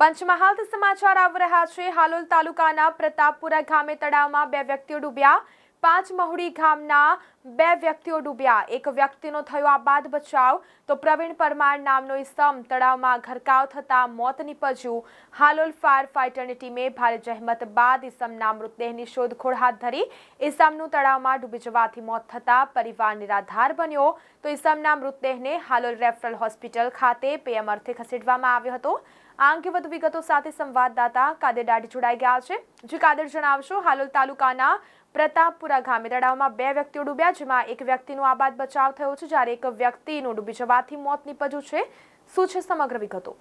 પંચમહાલથી સમાચાર આવી રહ્યા છે. હાલોલ તાલુકાના પ્રતાપપુરા ગામે તળાવમાં બે વ્યક્તિઓ ડૂબ્યા. પાંચ મહુડી ગામના બે વ્યક્તિઓ ડૂબ્યા. એક વ્યક્તિનો થયો આબાદ બચાવ. તો પ્રવીણ પરમાર નામનો ઇસમ તળાવમાં ઘરકાવ થતા મોત નીપજ્યું. હાલોલ ફાયર ફાઇટરની ટીમે ભારે જહેમત બાદ ઇસમના મૃતદેહની શોધખોળ હાથ ધરી. ઇસમનું તળાવમાં ડૂબી જવાથી મોત થતા પરિવાર નિરાધાર બન્યો. તો ઇસમના મૃતદેહને હાલોલ રેફરલ હોસ્પિટલ ખાતે પીએમ અર્થે ખસેડવામાં આવ્યો હતો. આ અંગે વધુ વિગતો સાથે સંવાદદાતા કાદર દાઢી જોડાઈ ગયા છે. જે કાદર જણાવશો, હાલોલ તાલુકાના પ્રતાપપુરા ગામે તળાવમાં બે વ્યક્તિઓ ડૂબ્યા. જેમાં એક વ્યક્તિનો આબાદ બચાવ થયો છે, જ્યારે એક વ્યક્તિનું ડૂબી જવાથી મોત નીપજ્યું છે. શું છે સમગ્ર વિગતો?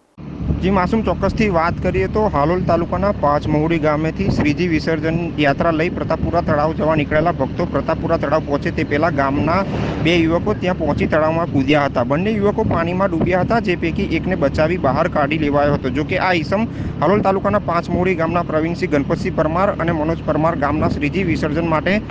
જી, માસુમ ચોક્કસથી વાત કરીએ તો હાલોલ તાલુકાના પાંચમહુડી ગામેથી શ્રીજી વિસર્જન યાત્રા લઈ પ્રતાપપુરા તળાવ જવા નીકળેલા ભક્તો પ્રતાપપુરા તળાવ પહોંચે તે પહેલા ગામના બે યુવકો ત્યાં પહોંચી તળાવમાં કૂદ્યા હતા. બંને યુવકો પાણીમાં ડૂબ્યા હતા, જે પૈકી એકને બચાવી બહાર કાઢી લેવાયો હતો. જોકે આ ઈસમ હાલોલ તાલુકાના પાંચમહુડી ગામના પ્રવીણસિંહ ગણપતસિંહ પરમાર અને મનોજ પરમાર ગામના શ્રીજી વિસર્જન માટે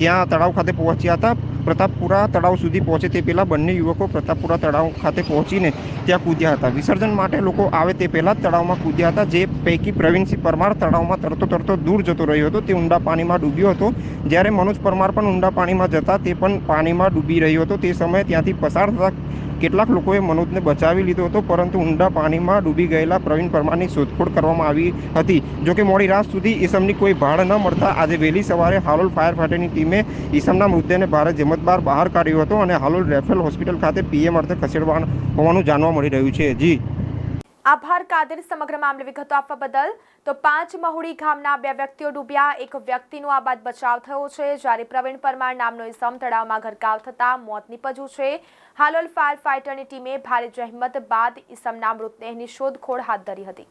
ત્યાં તળાવ ખાતે પહોંચ્યા હતા. પ્રતાપપુરા તળાવ સુધી પહોંચે તે પહેલાં બંને યુવકો પ્રતાપપુરા તળાવ ખાતે પહોંચીને ત્યાં કૂદ્યા હતા. વિસર્જન માટે લોકો આવે તે પહેલાં તળાવમાં કૂદ્યા હતા. જે પૈકી પ્રવીણસિંહ પરમાર તળાવમાં તરતો તરતો દૂર જતો રહ્યો હતો. તે ઊંડા પાણીમાં ડૂબ્યો હતો. જ્યારે મનોજ પરમાર પણ ઊંડા પાણીમાં જતા, તે પણ પાણીમાં ડૂબી રહ્યો હતો. તે સમયે ત્યાંથી પસાર થતા કેટલાક લોકોએ મનોજને બચાવી લીધો હતો, પરંતુ ઊંડા પાણીમાં ડૂબી ગયેલા પ્રવીણ પરમારની શોધખોળ કરવામાં આવી હતી. જોકે મોડી રાત સુધી ઈસમની કોઈ ભાળ ન મળતા આજે વહેલી સવારે હાલોલ ફાયર ફાઈટરની ટીમે ઈસમના મૃતદેહને ભારે જમતબાર બહાર કાઢ્યો હતો અને હાલોલ રેફરલ હોસ્પિટલ ખાતે પીએમ અર્થે ખસેડવાનું હોવાનું જાણવા મળી રહ્યું છે. જી. આભાર કાદર સમગ્ર મામલે વિગતો આપવા બદલ. તો પાંચ મહુડી ગામના બે વ્યક્તિઓ ડૂબ્યા. એક વ્યક્તિનો આબાદ બચાવ થયો છે. જ્યારે પ્રવીણ પરમાર નામનો ઇસમ તળાવમાં ઘરકાવ થતાં મોત નીપજ્યું છે. હાલોલ ફાયર ફાઇટરની ટીમે ભારે જહેમત બાદ ઇસમના મૃતદેહની શોધખોળ હાથ ધરી હતી.